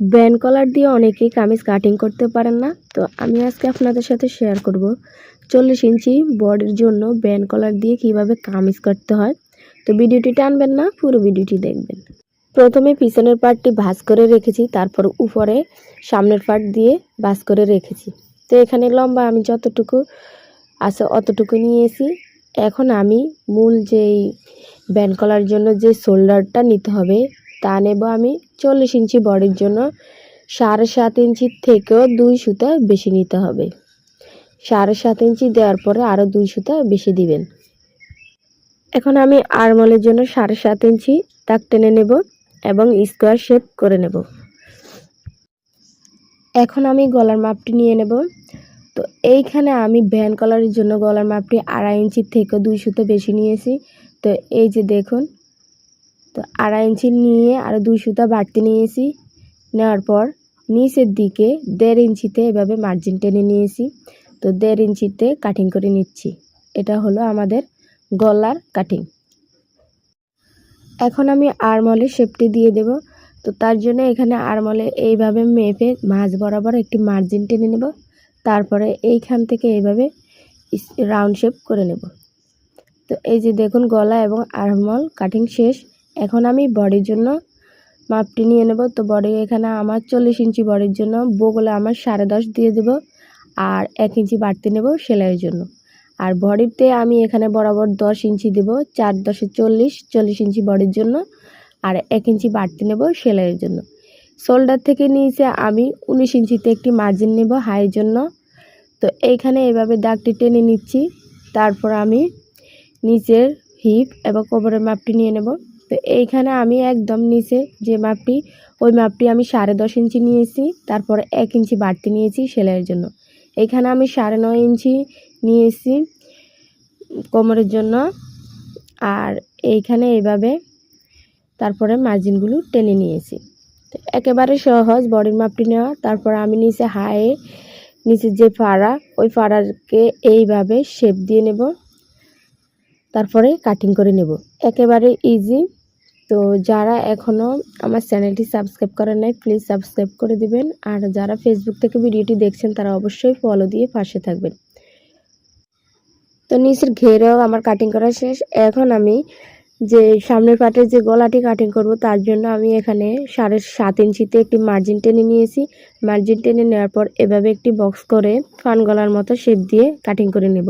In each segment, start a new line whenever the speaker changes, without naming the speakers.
Band কলার দিয়ে অনেকেই kameez cutting করতে পারেন না, তো আমি আজকে আপনাদের সাথে শেয়ার করব। চল্লিশ ইঞ্চি বডির জন্য ব্যান্ড কলার দিয়ে কীভাবে কামিজ করতে হয়, তো ভিডিওটি টানবেন না, পুরো ভিডিওটি দেখবেন। প্রথমে পিছনের পার্টটি ভাঁজ করে রেখেছি, তারপর উপরে সামনের পার্ট দিয়ে ভাঁজ করে রেখেছি। তো এখানে লম্বা আমি যতটুকু আছে অতটুকু নিয়েছি। এখন আমি মূল যেই ব্যান্ড কলার জন্য যে শোল্ডারটা নিতে হবে তা নেব আমি চল্লিশ ইঞ্চি বডির জন্য। সাড়ে সাত ইঞ্চির থেকেও দুই সুতা বেশি নিতে হবে। সাড়ে সাত ইঞ্চি দেওয়ার পরে আরও দুই সুতা বেশি দিবেন। এখন আমি আরমলের জন্য সাড়ে সাত ইঞ্চি তাক টেনে নেব এবং স্কোয়ার শেপ করে নেব। এখন আমি গলার মাপটি নিয়ে নেব। তো এইখানে আমি ভ্যান কলারের জন্য গলার মাপটি আড়াই ইঞ্চির থেকে দুই সুতো বেশি নিয়েছি। তো এই যে দেখুন তো আড়াই ইঞ্চি নিয়ে আরও দুই সুতা বাড়তি নিয়েছি। নেওয়ার পর নিচের দিকে দেড় ইঞ্চিতে এভাবে মার্জিন টেনে নিয়েছি। তো দেড় ইঞ্চিতে কাটিং করে নিচ্ছি। এটা হলো আমাদের গলার কাটিং এখন আমি আরমলের শেপটি দিয়ে দেব। তো তার জন্য এখানে আরমলে এইভাবে মেপে মাঝ বরাবর একটি মার্জিন টেনে নেব। তারপরে এইখান থেকে এইভাবে রাউন্ড শেপ করে নেব। তো এই যে দেখুন গলা এবং আরমল কাটিং শেষ। এখন আমি বডির জন্য মাপটি নিয়ে নেব। তো বডি এখানে আমার চল্লিশ ইঞ্চি বডির জন্য, বগলে আমার সাড়ে দশ দিয়ে দেব আর এক ইঞ্চি বাড়তি নেব সেলাইয়ের জন্য। আর বডিতে আমি এখানে বরাবর দশ ইঞ্চি দেব, চার দশে চল্লিশ চল্লিশ ইঞ্চি বডির জন্য আর এক ইঞ্চি বাড়তি নেব সেলাইয়ের জন্য। শোল্ডার থেকে নিয়েছে আমি উনিশ ইঞ্চিতে একটি মার্জিন নেব হাইয়ের জন্য। তো এইখানে এভাবে দাগটি টেনে নিচ্ছি, তারপর আমি নিচের হিপ এবং কোমরের মাপটি নিয়ে নেব। তো এইখানে আমি একদম নিচে যে মাপটি, ওই মাপটি আমি সাড়ে দশ ইঞ্চি নিয়েছি, তারপর এক ইঞ্চি বাড়তি নিয়েছি সেলাইয়ের জন্য। এইখানে আমি সাড়ে নয় ইঞ্চি নিয়েছি কোমরের জন্য, আর এইখানে এইভাবে তারপরে মার্জিনগুলো টেনে নিয়েছি। তো একেবারে সহজ বডির মাপটি নেওয়া। তারপর আমি নিচে হায়ে, নিচের যে ফাড়া, ওই ফাড়াকে এইভাবে শেপ দিয়ে নেব। তারপরে কাটিং করে নেব। একেবারে ইজি তো যারা এখনও আমার চ্যানেলটি সাবস্ক্রাইব করেন নাই প্লিজ সাবস্ক্রাইব করে দিবেন। আর যারা ফেসবুক থেকে ভিডিওটি দেখছেন, তারা অবশ্যই ফলো দিয়ে পাশে থাকবেন। তো নিচের ঘেরেও আমার কাটিং করা শেষ। এখন আমি যে সামনের পাটের যে গলাটি কাটিং করব, তার জন্য আমি এখানে সাড়ে সাত ইঞ্চিতে একটি মার্জিন টেনে নিয়েছি। মার্জিন টেনে নেওয়ার পর এভাবে একটি বক্স করে ফান গলার মতো শেপ দিয়ে কাটিং করে নেব।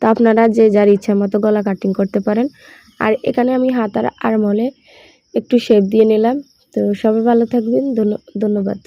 তো আপনারা যে যার ইচ্ছা মতো গলা কাটিং করতে পারেন। আর এখানে আমি হাতার আরমলে একটু শেপ দিয়ে নিলাম। তো সবাই ভালো থাকবেন। ধন্যবাদ।